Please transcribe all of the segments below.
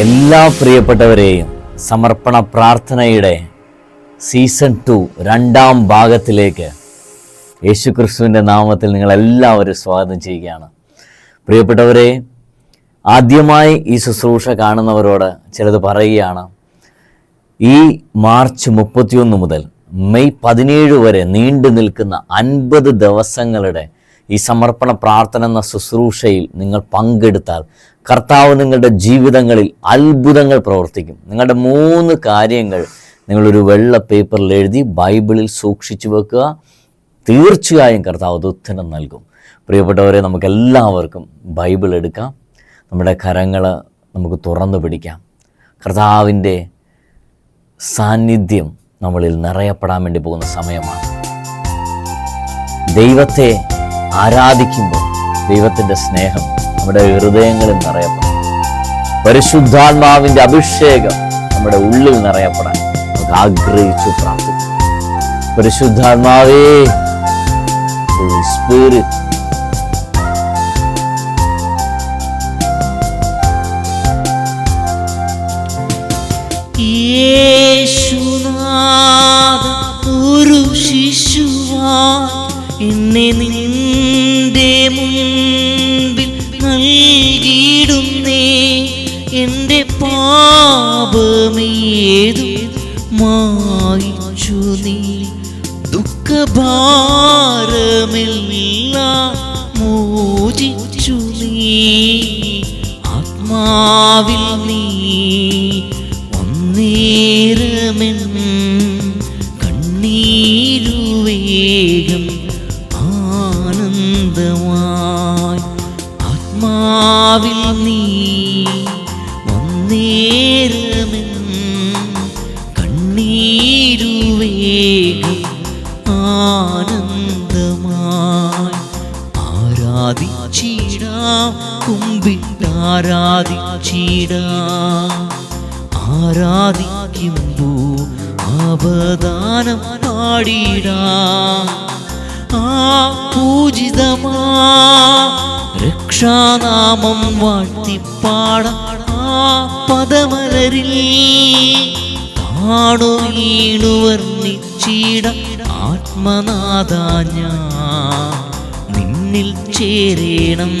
എല്ലാ പ്രിയപ്പെട്ടവരെയും സമർപ്പണ പ്രാർത്ഥനയുടെ സീസൺ ടു രണ്ടാം ഭാഗത്തിലേക്ക് യേശുക്രിസ്തുവിന്റെ നാമത്തിൽ നിങ്ങളെല്ലാവരും സ്വാഗതം ചെയ്യുകയാണ്. പ്രിയപ്പെട്ടവരെ ആദ്യമായി ഈ ശുശ്രൂഷ കാണുന്നവരോട് ചിലത് പറയുകയാണ്. ഈ മാർച്ച് മുപ്പത്തിയൊന്ന് മുതൽ മെയ് പതിനേഴ് വരെ നീണ്ടു നിൽക്കുന്ന അൻപത് ദിവസങ്ങളുടെ ഈ സമർപ്പണ പ്രാർത്ഥന എന്ന ശുശ്രൂഷയിൽ നിങ്ങൾ പങ്കെടുത്താൽ കർത്താവ് നിങ്ങളുടെ ജീവിതങ്ങളിൽ അത്ഭുതങ്ങൾ പ്രവർത്തിക്കും. നിങ്ങളുടെ മൂന്ന് കാര്യങ്ങൾ നിങ്ങളൊരു വെള്ള പേപ്പറിൽ എഴുതി ബൈബിളിൽ സൂക്ഷിച്ചു വെക്കുക. തീർച്ചയായും കർത്താവ് അത് ഉത്തരം നൽകും. പ്രിയപ്പെട്ടവരെ നമുക്കെല്ലാവർക്കും ബൈബിൾ എടുക്കാം. നമ്മുടെ കരങ്ങൾ നമുക്ക് തുറന്നു പിടിക്കാം. കർത്താവിന്റെ സാന്നിധ്യം നമ്മളിൽ നിറയപ്പെടാൻ വേണ്ടി പോകുന്ന സമയമാണ്. ദൈവത്തെ ആരാധിക്കുമ്പോൾ ദൈവത്തിന്റെ സ്നേഹം നമ്മുടെ ഹൃദയങ്ങളിൽ നിറയപ്പെടാം. പരിശുദ്ധാത്മാവിന്റെ അഭിഷേകം നമ്മുടെ ഉള്ളിൽ നിറയപ്പെടാൻ നമുക്ക് ആഗ്രഹിച്ചു പ്രാർത്ഥിക്കും. പരിശുദ്ധാത്മാവേ സ്പിരിറ്റ് ഒരു ശിശുവാ എന്നെ നിന്റെ പാപമേതും മായിച്ചു നീ. ദുഃഖഭാരമില്ല മോചിച്ചു നീ. ആത്മാവിൽ നീ ഒന്നേരമെൻ കണ്ണീരുവേഗം ആനന്ദമായി. ആത്മാവിൽ നീ ഒന്നേരമെൻ കുമ്പിട്ടാരാധിച്ചിടാം ആരാധിക്കുമ്പോ അവദാനം പാടിടാം. ആ പൂജിതമാ രക്ഷാനാമം വാഴ്ത്തിപ്പാട ആ പദമലരിൽ. താണു വീണു വർണിച്ചിട ഞാൻ. നിന്നിൽ ചേരേണം.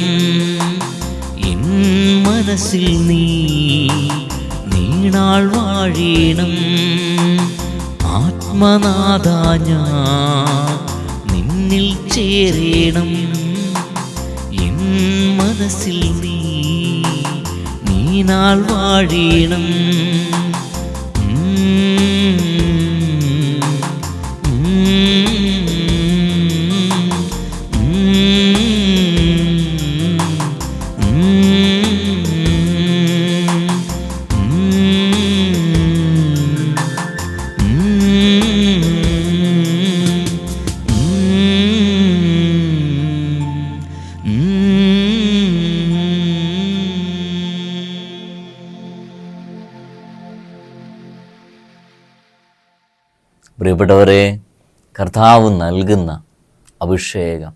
മനസ്സിൽ നീ നീണാൾ വാഴീണം. ആത്മനാഥ ഞാൻ നിന്നിൽ ചേരേണം. എൻ മനസ്സിൽ നീ നീനാൾ വാഴേണം. പ്രിയപ്പെട്ടവരെ കർത്താവ് നൽകുന്ന അഭിഷേകം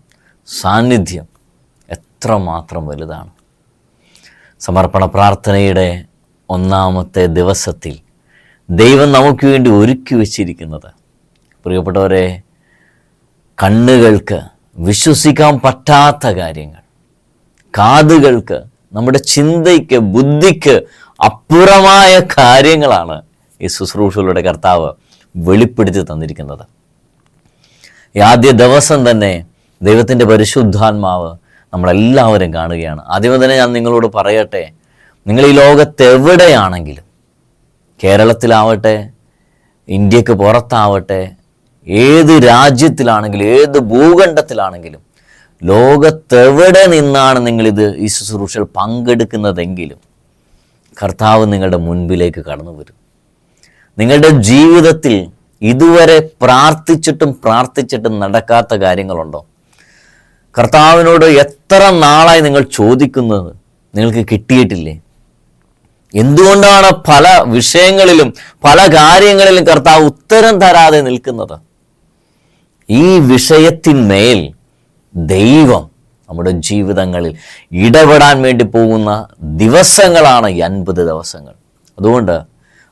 സാന്നിധ്യം എത്രമാത്രം വലുതാണ്. സമർപ്പണ പ്രാർത്ഥനയുടെ ഒന്നാമത്തെ ദിവസത്തിൽ ദൈവം നമുക്ക് വേണ്ടി ഒരുക്കി വച്ചിരിക്കുന്നത്. പ്രിയപ്പെട്ടവരെ കണ്ണുകൾക്ക് വിശ്വസിക്കാൻ പറ്റാത്ത കാര്യങ്ങൾ കാതുകൾക്ക് നമ്മുടെ ചിന്തയ്ക്ക് ബുദ്ധിക്ക് അപ്പുറമായ കാര്യങ്ങളാണ് ഈ ശുശ്രൂഷകളുടെ കർത്താവ് വെളിപ്പെടുത്തി തന്നിരിക്കുന്നത്. ആദ്യ ദിവസം തന്നെ ദൈവത്തിന്റെ പരിശുദ്ധാത്മാവ് നമ്മളെല്ലാവരും കാണുകയാണ്. ആദ്യമേ തന്നെ ഞാൻ നിങ്ങളോട് പറയട്ടെ നിങ്ങൾ ഈ ലോകത്തെവിടെയാണെങ്കിലും കേരളത്തിലാവട്ടെ ഇന്ത്യയ്ക്ക് പുറത്താവട്ടെ ഏത് രാജ്യത്തിലാണെങ്കിലും ഏത് ഭൂഖണ്ഡത്തിലാണെങ്കിലും ലോകത്തെവിടെ നിന്നാണ് നിങ്ങളിത് ഈ ശുശ്രൂഷയിൽ പങ്കെടുക്കുന്നതെങ്കിലും കർത്താവ് നിങ്ങളുടെ മുൻപിലേക്ക് കടന്നു വരും നിങ്ങളുടെ ജീവിതത്തിൽ ഇതുവരെ പ്രാർത്ഥിച്ചിട്ടും പ്രാർത്ഥിച്ചിട്ടും നടക്കാത്ത കാര്യങ്ങളുണ്ടോ? കർത്താവിനോട് എത്ര നാളായി നിങ്ങൾ ചോദിക്കുന്നത് നിങ്ങൾക്ക് കിട്ടിയിട്ടില്ലേ? എന്തുകൊണ്ടാണ് പല വിഷയങ്ങളിലും പല കാര്യങ്ങളിലും കർത്താവ് ഉത്തരം തരാതെ നിൽക്കുന്നത്? ഈ വിഷയത്തിന്മേൽ ദൈവം നമ്മുടെ ജീവിതങ്ങളിൽ ഇടപെടാൻ വേണ്ടി പോകുന്ന ദിവസങ്ങളാണ് ഈ അൻപത് ദിവസങ്ങൾ. അതുകൊണ്ട്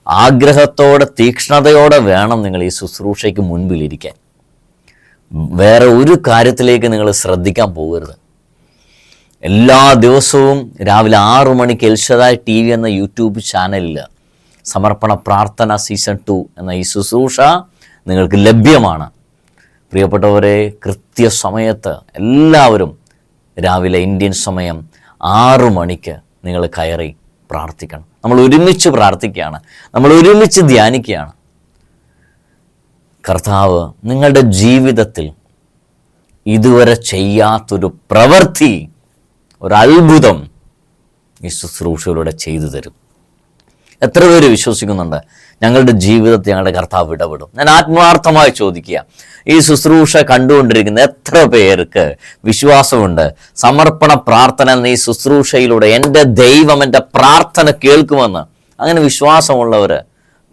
ആഗ്രഹത്തോടെ തീക്ഷ്ണതയോടെ വേണം നിങ്ങൾ ഈ ശുശ്രൂഷയ്ക്ക് മുൻപിലിരിക്കാൻ. വേറെ ഒരു കാര്യത്തിലേക്ക് നിങ്ങൾ ശ്രദ്ധിക്കാൻ പോകരുത്. എല്ലാ ദിവസവും രാവിലെ ആറു മണിക്ക് എൽഷദായ് ടി വി എന്ന യൂട്യൂബ് ചാനലിൽ സമർപ്പണ പ്രാർത്ഥന സീസൺ ടു എന്ന ഈ ശുശ്രൂഷ നിങ്ങൾക്ക് ലഭ്യമാണ്. പ്രിയപ്പെട്ടവരെ കൃത്യസമയത്ത് എല്ലാവരും രാവിലെ ഇന്ത്യൻ സമയം ആറു മണിക്ക് നിങ്ങൾ കയറി പ്രാർത്ഥിക്കണം. നമ്മൾ ഒരുമിച്ച് പ്രാർത്ഥിക്കുകയാണ്. നമ്മൾ ഒരുമിച്ച് ധ്യാനിക്കുകയാണ്. കർത്താവ് നിങ്ങളുടെ ജീവിതത്തിൽ ഇതുവരെ ചെയ്യാത്തൊരു പ്രവൃത്തി ഒരത്ഭുതം ഈ ശുശ്രൂഷയിലൂടെ ചെയ്തു തരും. എത്ര പേര് വിശ്വസിക്കുന്നുണ്ട്? ഞങ്ങളുടെ ജീവിതത്തെ ഞങ്ങളുടെ കർത്താവ് ഇടപെടും. ഞാൻ ആത്മാർത്ഥമായി ചോദിക്കുക ഈ ശുശ്രൂഷ കണ്ടുകൊണ്ടിരിക്കുന്ന എത്ര പേർക്ക് വിശ്വാസമുണ്ട്? സമർപ്പണ പ്രാർത്ഥന എന്ന ഈ ശുശ്രൂഷയിലൂടെ എന്റെ ദൈവം എന്റെ പ്രാർത്ഥന കേൾക്കുമെന്ന്. അങ്ങനെ വിശ്വാസമുള്ളവർ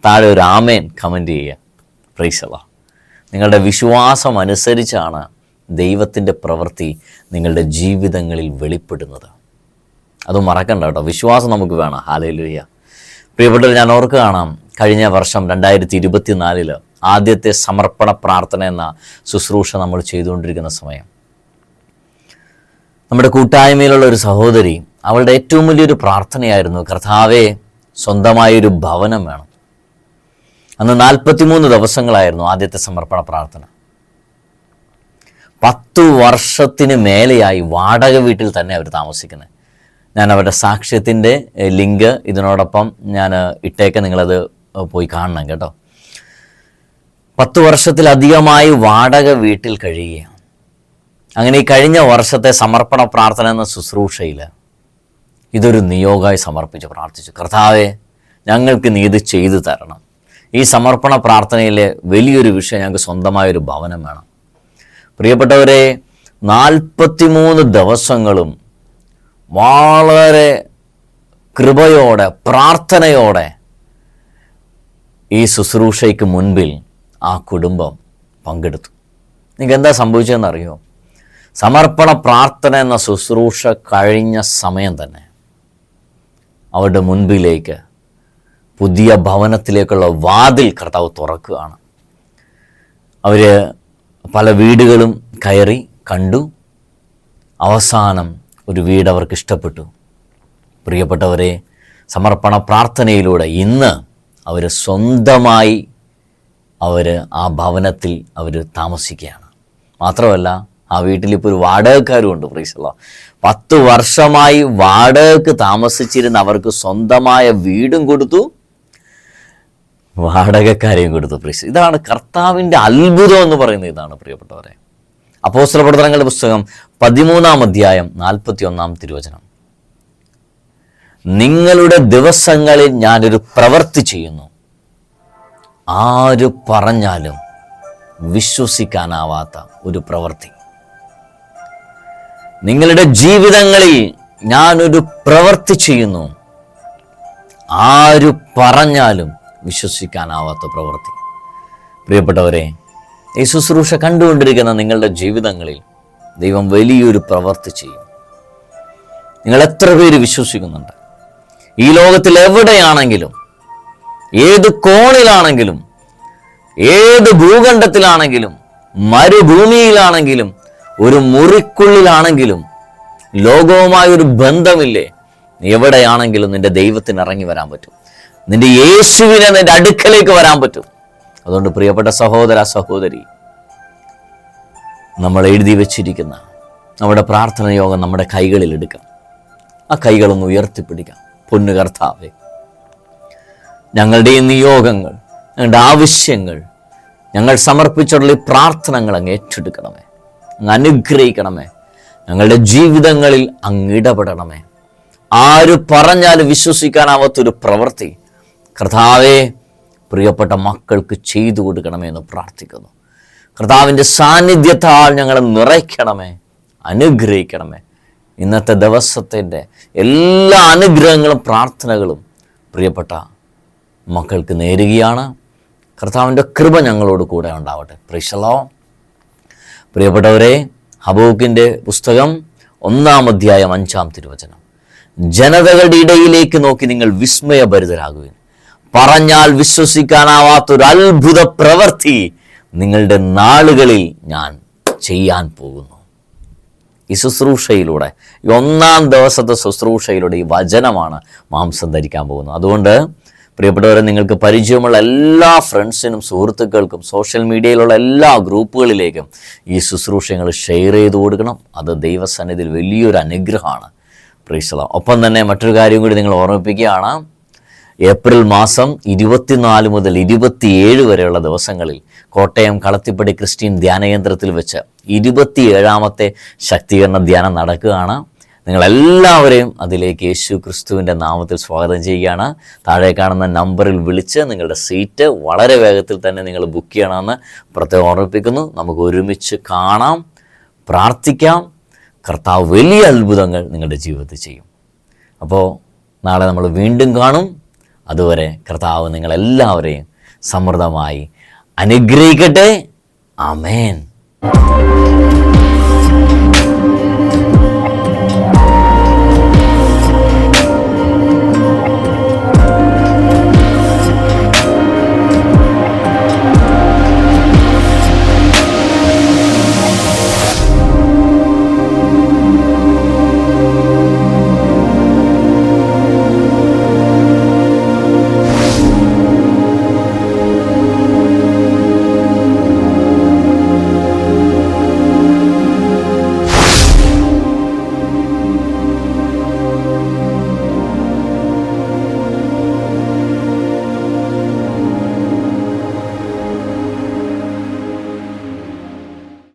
താഴെ ഒരു ആമേൻ കമന്റ് ചെയ്യുക. പ്രൈസല നിങ്ങളുടെ വിശ്വാസം അനുസരിച്ചാണ് ദൈവത്തിന്റെ പ്രവൃത്തി നിങ്ങളുടെ ജീവിതങ്ങളിൽ വെളിപ്പെടുന്നത്. അത് മറക്കണ്ട കേട്ടോ. വിശ്വാസം നമുക്ക് വേണം. ഹാലയിലുയ്യ പ്രിയപ്പെട്ടവർ ഞാൻ ഓർക്കുകയാണ് കഴിഞ്ഞ വർഷം രണ്ടായിരത്തി ഇരുപത്തിനാലിൽ ആദ്യത്തെ സമർപ്പണ പ്രാർത്ഥന എന്ന ശുശ്രൂഷ നമ്മൾ ചെയ്തുകൊണ്ടിരിക്കുന്ന സമയം. നമ്മുടെ കൂട്ടായ്മയിലുള്ള ഒരു സഹോദരി അവളുടെ ഏറ്റവും വലിയൊരു പ്രാർത്ഥനയായിരുന്നു കർത്താവെ സ്വന്തമായൊരു ഭവനം വേണം. അന്ന് നാൽപ്പത്തിമൂന്ന് ദിവസങ്ങളായിരുന്നു ആദ്യത്തെ സമർപ്പണ പ്രാർത്ഥന. പത്തു വർഷത്തിന് മേലെയായി വാടക വീട്ടിൽ തന്നെ അവർ താമസിക്കുന്നത് ഞാൻ അവരുടെ സാക്ഷ്യത്തിന്റെ ലിങ്ക് ഇതിനോടൊപ്പം ഞാൻ ഇട്ടേക്ക് നിങ്ങളത് പോയി കാണണം കേട്ടോ. പത്ത് വർഷത്തിലധികമായി വാടക വീട്ടിൽ കഴിയുകയാണ്. അങ്ങനെ ഈ കഴിഞ്ഞ വർഷത്തെ സമർപ്പണ പ്രാർത്ഥന എന്ന ശുശ്രൂഷയിൽ ഇതൊരു നിയോഗമായി സമർപ്പിച്ച് പ്രാർത്ഥിച്ചു. കർത്താവെ ഞങ്ങൾക്ക് നീ ഇത് ചെയ്തു തരണം. ഈ സമർപ്പണ പ്രാർത്ഥനയിലെ വലിയൊരു വിഷയം ഞങ്ങൾക്ക് സ്വന്തമായൊരു ഭവനം വേണം. പ്രിയപ്പെട്ടവരെ നാൽപ്പത്തിമൂന്ന് ദിവസങ്ങളും വളരെ കൃപയോടെ പ്രാർത്ഥനയോടെ ഈ ശുശ്രൂഷയ്ക്ക് മുൻപിൽ ആ കുടുംബം പങ്കെടുത്തു. നിങ്ങൾക്ക് എന്താ സംഭവിച്ചതെന്നറിയോ? സമർപ്പണ പ്രാർത്ഥന എന്ന ശുശ്രൂഷ കഴിഞ്ഞ സമയം തന്നെ അവരുടെ മുൻപിലേക്ക് പുതിയ ഭവനത്തിലേക്കുള്ള വാതിൽ കർത്താവ് തുറക്കുകയാണ്. അവർ പല വീടുകളും കയറി കണ്ടു. അവസാനം ഒരു വീട് അവർക്ക് ഇഷ്ടപ്പെട്ടു. പ്രിയപ്പെട്ടവരെ സമർപ്പണ പ്രാർത്ഥനയിലൂടെ ഇന്ന് അവർ സ്വന്തമായി അവർ ആ ഭവനത്തിൽ അവർ താമസിക്കുകയാണ്. മാത്രമല്ല ആ വീട്ടിൽ ഇപ്പോൾ ഒരു വാടകക്കാരും ഉണ്ട് പ്രീസല്ല. പത്ത് വർഷമായി വാടകക്ക് താമസിച്ചിരുന്ന അവർക്ക് സ്വന്തമായ വീടും കൊടുത്തു വാടകക്കാരെയും കൊടുത്തു പ്രീസ്. ഇതാണ് കർത്താവിന്റെ അത്ഭുതം എന്ന് പറയുന്നത്. ഇതാണ് പ്രിയപ്പെട്ടവരെ. അപ്പോസ്തല പ്രവർത്തനങ്ങളുടെ പുസ്തകം പതിമൂന്നാം അധ്യായം നാൽപ്പത്തി ഒന്നാം തിരുവചനം. നിങ്ങളുടെ ദിവസങ്ങളിൽ ഞാനൊരു പ്രവൃത്തി ചെയ്യുന്നു. ആര് പറഞ്ഞാലും വിശ്വസിക്കാനാവാത്ത ഒരു പ്രവൃത്തി. നിങ്ങളുടെ ജീവിതങ്ങളിൽ ഞാനൊരു പ്രവൃത്തി ചെയ്യുന്നു. ആര് പറഞ്ഞാലും വിശ്വസിക്കാനാവാത്ത പ്രവൃത്തി. പ്രിയപ്പെട്ടവരെ ഈ ശുശ്രൂഷ കണ്ടുകൊണ്ടിരിക്കുന്ന നിങ്ങളുടെ ജീവിതങ്ങളിൽ ദൈവം വലിയൊരു പ്രവൃത്തി ചെയ്യും. നിങ്ങൾ എത്ര പേര് വിശ്വസിക്കുന്നുണ്ട്? ഈ ലോകത്തിൽ എവിടെയാണെങ്കിലും ഏത് കോണിലാണെങ്കിലും ഏത് ഭൂഖണ്ഡത്തിലാണെങ്കിലും മരുഭൂമിയിലാണെങ്കിലും ഒരു മുറിക്കുള്ളിലാണെങ്കിലും ലോകവുമായ ഒരു ബന്ധമില്ലേ? എവിടെയാണെങ്കിലും നിന്റെ ദൈവത്തിന് ഇറങ്ങി വരാൻ പറ്റും. നിന്റെ യേശുവിനെ നിന്റെ അടുക്കലേക്ക് വരാൻ പറ്റും. അതുകൊണ്ട് പ്രിയപ്പെട്ട സഹോദര സഹോദരി നമ്മൾ എഴുതി വെച്ചിരിക്കുന്ന നമ്മുടെ പ്രാർത്ഥന യോഗം നമ്മുടെ കൈകളിൽ എടുക്കാം. ആ കൈകളൊന്ന് ഉയർത്തിപ്പിടിക്കാം. പൊന്നു കർത്താവേ ഞങ്ങളുടെ നിയോഗങ്ങൾ ഞങ്ങളുടെ ആവശ്യങ്ങൾ ഞങ്ങൾ സമർപ്പിച്ചുള്ള ഈ പ്രാർത്ഥനകൾ അങ്ങ് ഏറ്റെടുക്കണമേ. അങ്ങ് അനുഗ്രഹിക്കണമേ. ഞങ്ങളുടെ ജീവിതങ്ങളിൽ അങ്ങ് ഇടപെടണമേ. ആര് പറഞ്ഞാലും വിശ്വസിക്കാനാവാത്തൊരു പ്രവൃത്തി. കർത്താവേ പ്രിയപ്പെട്ട മക്കൾക്ക് ചെയ്തു കൊടുക്കണമേ എന്ന് പ്രാർത്ഥിക്കുന്നു. കർത്താവിന്റെ സാന്നിധ്യത്താൽ ഞങ്ങളെ നിറയ്ക്കണമേ അനുഗ്രഹിക്കണമേ. ഇന്നത്തെ ദിവസത്തിന്റെ എല്ലാ അനുഗ്രഹങ്ങളും പ്രാർത്ഥനകളും പ്രിയപ്പെട്ട മക്കൾക്ക് നേരുകയാണ്. കർത്താവിന്റെ കൃപ ഞങ്ങളോട് കൂടെ ഉണ്ടാവട്ടെ. പ്രിശലോ പ്രിയപ്പെട്ടവരെ ഹബൂക്കിന്റെ പുസ്തകം ഒന്നാം അധ്യായം അഞ്ചാം തിരുവചനം. ജനതകളുടെ ഇടയിലേക്ക് നോക്കി നിങ്ങൾ വിസ്മയഭരിതരാകുവിൻ. പറഞ്ഞാൽ വിശ്വസിക്കാനാവാത്തൊരു അത്ഭുത പ്രവൃത്തി നിങ്ങളുടെ നാളുകളിൽ ഞാൻ ചെയ്യാൻ പോകുന്നു. ഈ ശുശ്രൂഷയിലൂടെ ഈ ഒന്നാം ദിവസത്തെ ശുശ്രൂഷയിലൂടെ ഈ വചനമാണ് മാംസം ധരിക്കാൻ പോകുന്നത്. അതുകൊണ്ട് പ്രിയപ്പെട്ടവരെ നിങ്ങൾക്ക് പരിചയമുള്ള എല്ലാ ഫ്രണ്ട്സിനും സുഹൃത്തുക്കൾക്കും സോഷ്യൽ മീഡിയയിലുള്ള എല്ലാ ഗ്രൂപ്പുകളിലേക്കും ഈ ശുശ്രൂഷങ്ങൾ ഷെയർ ചെയ്ത് കൊടുക്കണം. അത് ദൈവസന്നിധിയിൽ വലിയൊരു അനുഗ്രഹമാണ്. പ്രീസള ഒപ്പം തന്നെ മറ്റൊരു കാര്യം കൂടി നിങ്ങൾ ഓർമ്മിപ്പിക്കുകയാണ്. ഏപ്രിൽ മാസം ഇരുപത്തിനാല് മുതൽ ഇരുപത്തിയേഴ് വരെയുള്ള ദിവസങ്ങളിൽ കോട്ടയം കളത്തിപ്പടി ക്രിസ്ത്യൻ ധ്യാനകേന്ദ്രത്തിൽ വെച്ച് ഇരുപത്തിയേഴാമത്തെ ശക്തീകരണ ധ്യാനം നടക്കുകയാണ്. നിങ്ങളെല്ലാവരെയും അതിലേക്ക് യേശു ക്രിസ്തുവിന്റെ നാമത്തിൽ സ്വാഗതം ചെയ്യുകയാണ്. താഴെ കാണുന്ന നമ്പറിൽ വിളിച്ച് നിങ്ങളുടെ സീറ്റ് വളരെ വേഗത്തിൽ തന്നെ നിങ്ങൾ ബുക്ക് ചെയ്യണമെന്ന് പ്രത്യേകം ഓർമ്മിപ്പിക്കുന്നു. നമുക്ക് ഒരുമിച്ച് കാണാം പ്രാർത്ഥിക്കാം. കർത്താവ് വലിയ അത്ഭുതങ്ങൾ നിങ്ങളുടെ ജീവിതത്തിൽ ചെയ്യും. അപ്പോൾ നാളെ നമ്മൾ വീണ്ടും കാണും. അതുവരെ കർത്താവ് നിങ്ങളെല്ലാവരെയും സമൃദ്ധമായി അനുഗ്രഹിക്കട്ടെ. ആമേൻ.